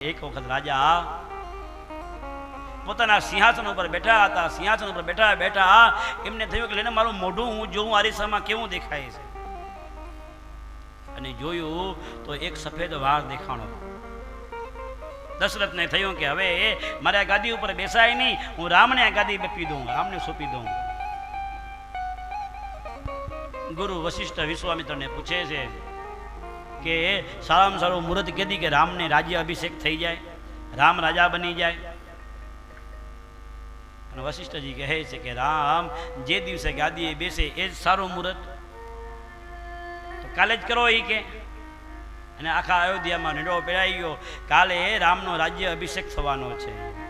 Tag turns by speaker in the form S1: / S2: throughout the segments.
S1: એક વખત રાજા પોતાના સિંહાસન ઉપર બેઠા હતા, સિંહાસન ઉપર બેઠા બેઠા એમને થયું કે લઈને મારું મોઢું હું જોઉં આરીસામાં કેવું દેખાય છે? અને જોયું તો એક સફેદ વાળ દેખાણો. દશરથને થયું કે હવે મારે આ ગાદી ઉપર બેસાય નહીં, હું રામને આ ગાદી બેપી દઉં, રામને સોંપી દઉં. ગુરુ વશિષ્ઠ વિશ્વામિત્રને પૂછે છે કે સારામાં સારું મુહૂર્ત કીધી કે રામને રાજ્ય અભિષેક થઈ જાય, રામ રાજા બની જાય. અને વશિષ્ઠજી કહે છે કે રામ, જે દિવસે ગાદીએ બેસે એ જ સારું મુહૂર્ત. તો કાલે જ કરો એ કે. અને આખા અયોધ્યામાં નડો પહેરાઈ ગયો. કાલે રામનો રાજ્ય અભિષેક થવાનો છે.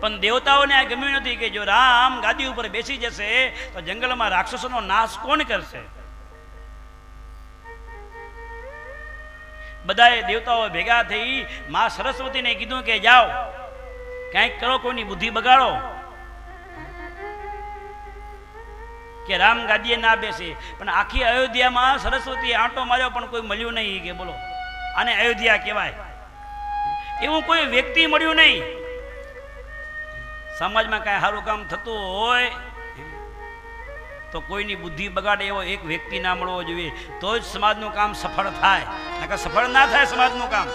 S1: પણ દેવતાઓને આ ગમ્યું નથી કે જો રામ ગાદી ઉપર બેસી જશે, તો જંગલમાં રાક્ષસોનો નાશ કોણ કરશે? બધાએ દેવતાઓ ભેગા થઈ મા સરસ્વતીને કીધું કે જાઓ કંઈક કરો કોઈની બુદ્ધિ બગાડો. કે રામ ગાદીએ ના બેસે. પણ આખી અયોધ્યામાં સરસ્વતી આંટો માર્યો પણ કોઈ મળ્યું નહીં કે બોલો. આને અયોધ્યા કહેવાય. એવું કોઈ વ્યક્તિ મળ્યું નહીં. સમાજમાં કાંઈ સારું કામ થતું હોય તો કોઈની બુદ્ધિ બગાડે એવો એક વ્યક્તિ ના મળવો જોઈએ. તો જ સમાજનું કામ સફળ થાય. નકર સફળ ના થાય સમાજનું કામ.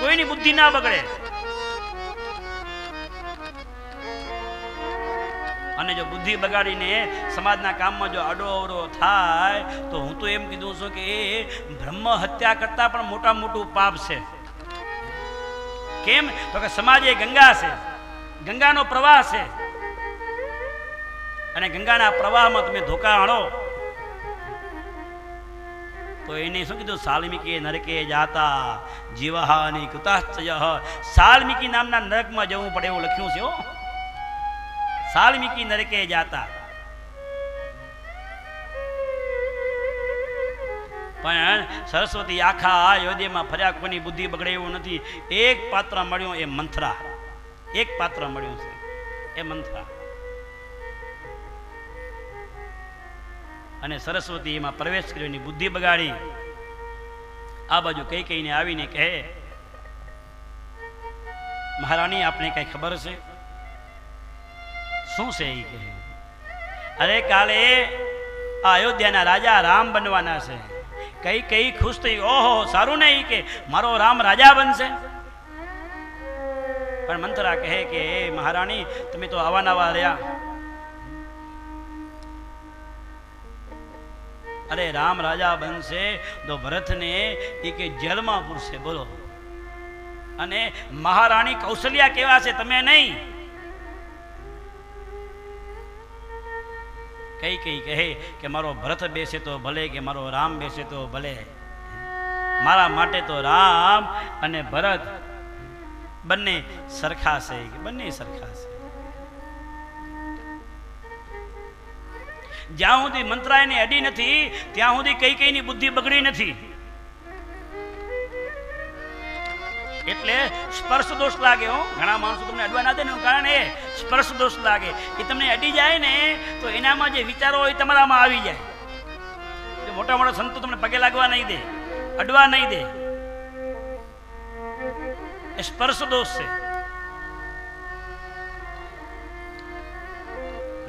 S1: કોઈની બુદ્ધિ ના બગડે. અને જો બુદ્ધિ બગાડીને સમાજના કામમાં જો આડો અવરો થાય, તો હું તો એમ કીધું છું કે એ બ્રહ્મ હત્યા કરતા પણ મોટા મોટું પાપ છે. કેમ? તો કે સમાજ એ ગંગા છે. ગંગાનો પ્રવાહ છે. અને ગંગાના પ્રવાહમાં તમે ધોકા હણો તો એને શું કીધું? સાલ્મીકી નરકે જાતા જીવહાની કૃતાશ્ચય. સાલ્મિકી નામના નરકમાં જવું પડે એવું લખ્યું છે હો. સાલ્મીકી નરકે જાતા. પણ સરસ્વતી આખા અયોધ્યામાં ફર્યા કોની બુદ્ધિ બગડે એવું નથી. એક પાત્ર મળ્યું એ મંથરા. એક પાત્ર મળ્યું છે એ મંથરા. અને સરસ્વતી એમાં પ્રવેશ કર્યો એની બુદ્ધિ બગાડી. આ બાજુ કઈ કઈને આવીને કહે, મહારાણી, આપને કઈ ખબર છે? શું છે? એ કહે. અરે કાલે આ અયોધ્યાના રાજા રામ બનવાના છે. કઈ કઈ ખુશ થઈ, ઓહો, સારું નહીં કે, મારો રામ રાજા બનશે. પણ મંથરા કહે કે "હે મહારાણી, તમે તો આવા નવા રહ્યા. અરે રામ રાજા બનશે તો ભરતને એ કે જેલમાં પૂરશે, બોલો. અને મહારાણી કૌશલ્યા કેવા છે તમે નહીં? કઈ કઈ કહે કે મારો ભરત બેસે તો ભલે કે મારો રામ બેસે તો ભલે. મારા માટે તો રામ અને ભરત બંને સરખા છે બંને સરખા છે? જ્યાં સુધી મંત્રાયને અડી નથી, ત્યાં સુધી કઈ કઈની બુદ્ધિ બગડી નથી. એટલે સ્પર્શ દોષ લાગે, હો. ઘણા માણસો તમને અડવા ના દે ને કારણ એ સ્પર્શ દોષ લાગે. એ તમને અડી જાય ને, તો એનામાં જે વિચારો હોય તમારામાં આવી જાય. મોટા મોટા સંતો તમને પગે લાગવા નહીં દે, અડવા નહીં દે. એ સ્પર્શ દોષ છે.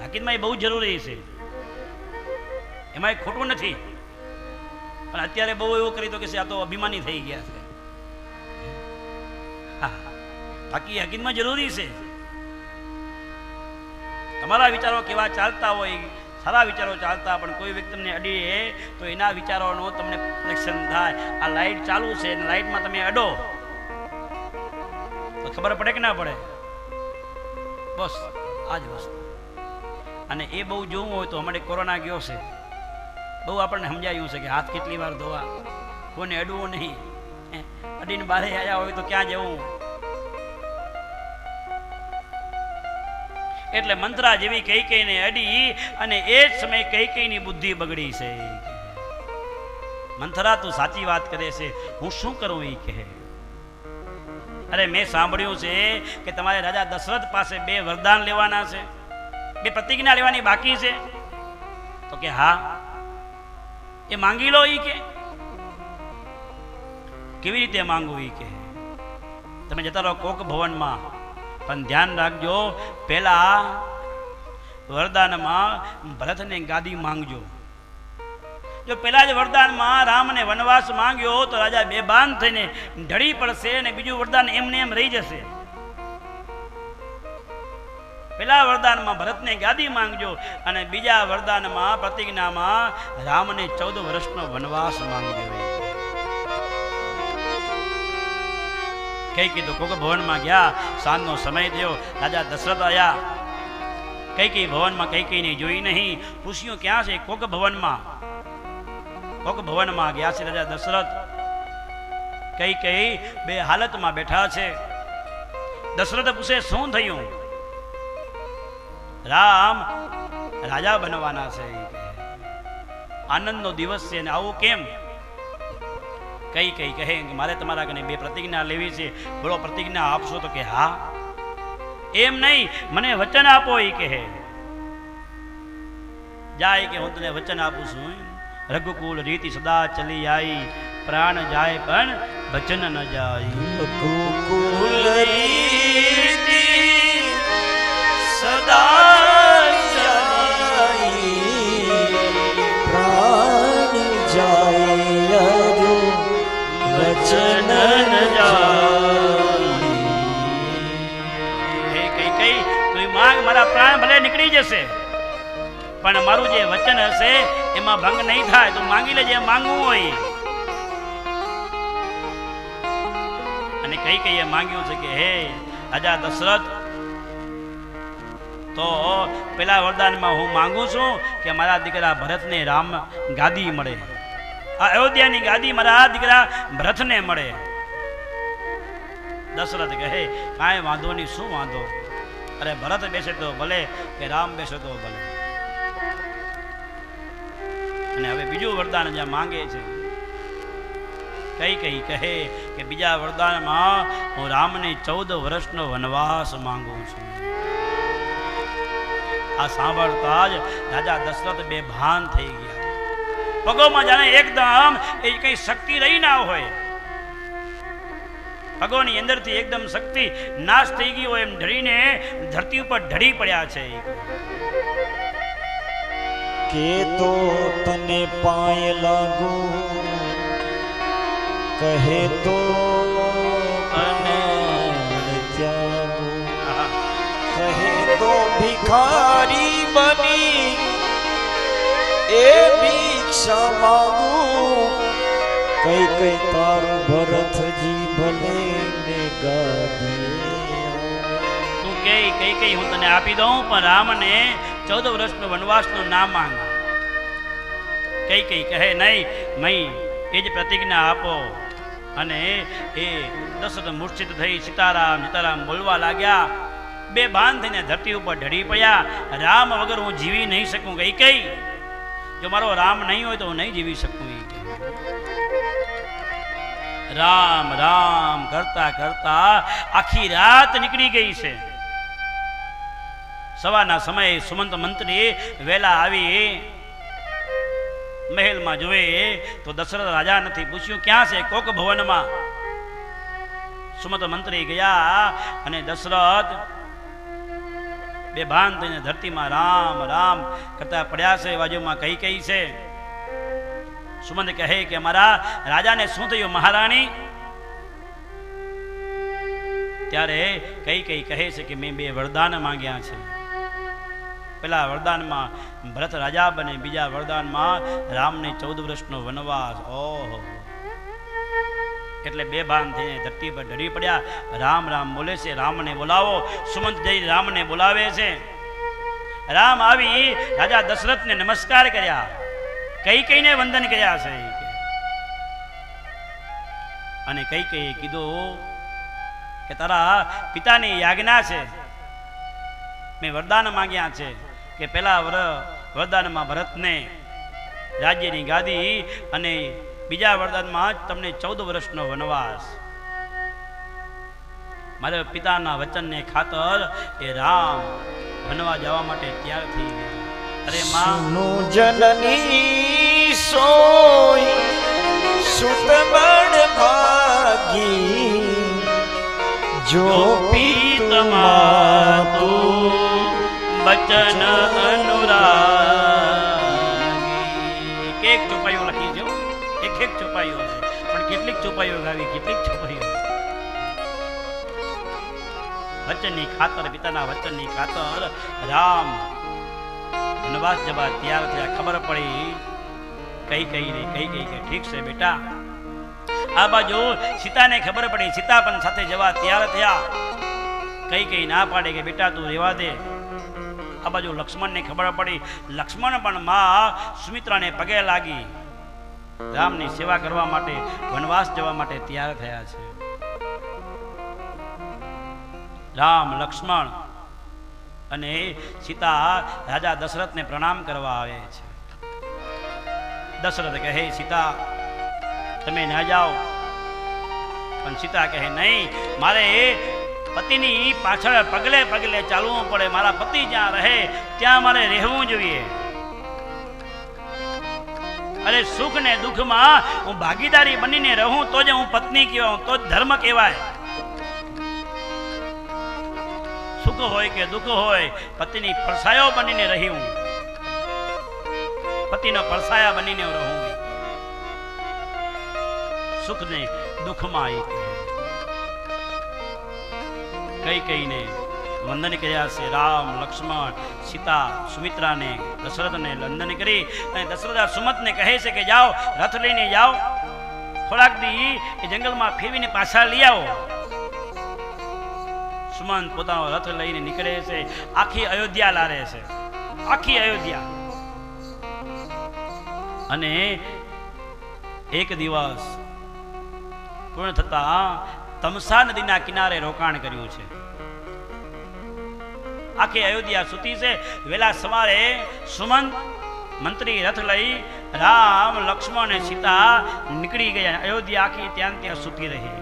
S1: હકીકતમાં એ બહુ જરૂરી છે. એમાં એ ખોટું નથી. પણ અત્યારે બહુ એવું કરી દો કે આ તો અભિમાની થઈ ગયા છે. બાકી યકીનમાં જરૂરી છે. તમારા વિચારો કેવા ચાલતા હોય, સારા વિચારો ચાલતા, પણ કોઈ વ્યક્તિ તમને અડીએ તો એના વિચારોનો તમને પ્રદર્શન થાય. આ લાઈટ ચાલુ છે, અને લાઈટમાં તમે અડો. તો ખબર પડે કે ના પડે? બસ, આ જ વસ્તુ. અને એ બહુ જોવું હોય તો અમારે કોરોના ગયો છે. બહુ આપણને સમજાયું છે કે હાથ કેટલી વાર ધોવા. કોઈને અડવું નહીં. અડીને બારે આવ્યા હોય તો ક્યાં જવું? એટલે મંત્રા જેવી કઈ કઈ ને અડી અને એ જ સમયે કઈ કઈ ની બુદ્ધિ બગડી છે. મંથરા તું સાચી વાત કરે છે. હું શું કરું એ કહે? અરે મેં સાંભળ્યું છે કે તમારે રાજા દશરથ પાસે બે વરદાન લેવાના છે. બે પ્રતિજ્ઞા લેવાની બાકી છે. તો કે હા એ માંગી લો એ કે. કેવી રીતે માંગવું એ કે? તમે જતા રહો કોક ભવનમાં, પણ ધ્યાન રાખજો પહેલા વરદાનમાં ભરતને ગાદી માંગજો. જો પેલા જ વરદાનમાં રામને વનવાસ માંગ્યો, તો રાજા બેભાન થઈને ઢળી પડશે અને બીજું વરદાન એમને એમ રહી જશે. પેલા વરદાનમાં ભરતને ગાદી માંગજો અને બીજા વરદાનમાં પ્રતિજ્ઞામાં રામને ચૌદ વર્ષનો વનવાસ માંગજો. કઈ કીધું? કોક ભવનમાં ગયા, સાંજનો સમય થયો, રાજા દશરથ આવ્યા કઈ કઈ ભવનમાં કઈ કઈ નહીં, જોઈ નહીં. પૂછ્યું, ક્યાં છે? કોક ભવનમાં. કોક ભવનમાં ગયા છે રાજા દશરથ. કઈ કઈ બે હાલતમાં બેઠા છે. દશરથ પૂછે, શું થયું? રામ રાજા બનવાના છે. આનંદનો દિવસ છે આવું કેમ? કઈ કઈ, કહે મારે તમારા કને બે પ્રતિજ્ઞા લેવી છે. બોલો, પ્રતિજ્ઞા આપશો તો કે હા. એમ નહીં, મને વચન આપો એ કહે જાય કે હું તને વચન આપું છું રઘુકુલ રીતિ સદા ચલી આઈ. પ્રાણ જાય પણ વચન ન જાય.
S2: ગોકુલ
S1: મારા પ્રાણ ભલે નીકળી જશે, પણ મારું જે વચન હશે, એમાં ભંગ નહીં થાય. તો માંગી લેજે માંગવું હોય. અને કઈ કઈ માંગ્યું છે કે, હે રાજા દશરથ તો પેલા વરદાનમાં હું માંગુ છું કે મારા દીકરા ભરતને રામ ગાદી મળે. આ અયોધ્યાની ગાદી મારા દીકરા ભરતને મળે. દશરથ કહે, કાંઈ વાંધો નહીં, શું વાંધો? અરે ભરત બેસે તો ભલે કે રામ બેસે તો ભલે. અને હવે બીજું વરદાન જ્યાં માંગે છે, કઈ કઈ કહે કે બીજા વરદાનમાં હું રામને ચૌદ વર્ષનો વનવાસ માંગુ છું. આ સાંભળતા જ રાજા દશરથ બે ભાન થઈ ગયા. પગોમાં જાણે એકદમ એ કઈ શક્તિ રહી ના હોય. પગોની અંદરથી એકદમ શક્તિ નાશ થઈ ગઈ હોય એમ ઢળીને ધરતી ઉપર ઢળી પડ્યા છે.
S2: કે તો તને પાય લાગુ, કહે તો તો ભિખારી બની એ ભિક્ષા માંગુ. કઈ કઈ તારું ભરતજી ભલે ને ગાદી.
S1: તું કે કઈ કઈ હું તને આપી દઉં પણ રામને ચૌદ વર્ષનો વનવાસનું નામ માંગ. કઈ કઈ કહે નહીં મય એ જ પ્રતિજ્ઞા આપો. અને એ દશરથ મૂર્છિત થઈ સીતારામ સીતારામ બોલવા લાગ્યા. બે બાંધ થઈને ધરતી ઉપર ઢળી પડ્યા. રામ વગર હું જીવી નહીં શકું કઈ કઈ? જો મારો રામ નહીં હોય તો હું નહીં જીવી શકું રામ રામ કરતા કરતા આખી રાત નીકળી ગઈ છે. સવારના સમયે સુમંત મંત્રી વેલા આવી મહેલમાં જોવે તો દશરથ રાજા નથી પૂછ્યું, ક્યાં છે? કોક ભવનમાં? સુમંત મંત્રી ગયા અને દશરથ બે ભાન થઈને ધરતીમાં રામ રામ કરતા પડ્યા છે, બાજુમાં કઈ કઈ છે? સુમંત કહે કે મારા રાજાને શું થયું મહારાણી? ત્યારે કઈ કઈ કહે છે કે મેં બે વરદાન માંગ્યા છે. પેલા વરદાનમાં ભરત રાજા બને, બીજા વરદાનમાં રામને ચૌદ વર્ષનો વનવાસ. ઓહો. એટલે બે ભાન થઈને ધરતી પર ઢળી પડ્યા. રામ રામ બોલે છે, રામને બોલાવો. સુમંત જઈ રામને બોલાવે છે. રામ આવી, રાજા દશરથને નમસ્કાર કર્યા. કઈ કઈને વંદન કર્યા છે અને કઈ કઈ કીધું કે તારા પિતાની યાજ્ઞા છે. મેં વરદાન માંગ્યા છે કે પેલા વર, વરદાનમાં ભરતને રાજ્યની ગાદી અને બીજા વરદાનમાં તમને ચૌદ વર્ષનો વનવાસ. મારા પિતાના વચનને ખાતર એ રામ વનવા જવા માટે તૈયાર થઈ ગયા. અરે માં.
S2: જનની સોય સુત બળ ભાઈ જો
S1: પીતમા તું વચન અનુરાગી ચોપાઈઓ ગાવી કેટલીક ચોપાઈઓ. વચનની ખાતર, પિતાના વચનની ખાતર, રામ. વનવાસ જવા તૈયાર થયા, ખબર પડી. કઈ કઈ ને કઈ કઈ કે ઠીક છે બેટા. આ બાજુ સીતાને ખબર પડી, સીતા પણ સાથે જવા તૈયાર થયા. કઈ કઈ ના પાડે કે બેટા તું રહેવા દે. આ બાજુ લક્ષ્મણને ખબર પડી. લક્ષ્મણ પણ માં સુમિત્રાને પગે લાગી. રામની સેવા કરવા માટે, વનવાસ જવા માટે તૈયાર થયા છે. રામ લક્ષ્મણ અને સીતા રાજા દશરથને પ્રણામ કરવા આવે છે. દશરથ કહે, સીતા, તમે ના જાઓ. પણ સીતા કહે, નહીં, મારે પતિની પાછળ પગલે પગલે ચાલવું પડે. મારા પતિ જ્યાં રહે, ત્યાં મારે રહેવું જોઈએ. અરે સુખ ને દુઃખમાં હું ભાગીદારી બનીને રહું, તો જ હું પત્ની કહેવાઉં તો જ ધર્મ કહેવાય. સુખ હોય કે દુઃખ હોય, પતિની પડસાયો બનીને રહી હું. પતિનો પડસાયા બનીને રહું સુખ ને દુઃખમાં એ કહે કઈ કઈને વંદન કર્યા છે. રામ, લક્ષ્મણ, સીતા, સુમિત્રાને, દશરથને વંદન કરી અને દશરથ સુમતને કહે છે કે જાઓ, રથ લઈને જાઓ. થોડાક દી એ જંગલમાં ફેરવીને પાછા લઈ આવો. સુમંત પોતાનો રથ લઈને નીકળે છે. આખી અયોધ્યા લારે છે. આખી અયોધ્યા. અને એક દિવસ પૂર્ણ થતા તમસા નદીના કિનારે રોકાણ કર્યું છે. આખી અયોધ્યા સૂતી છે. વેલા સવારે સુમંત મંત્રી રથ લઈ રામ, લક્ષ્મણ સીતા નીકળી ગયા અયોધ્યા આખી ત્યાં ત્યાં સૂતી રહી.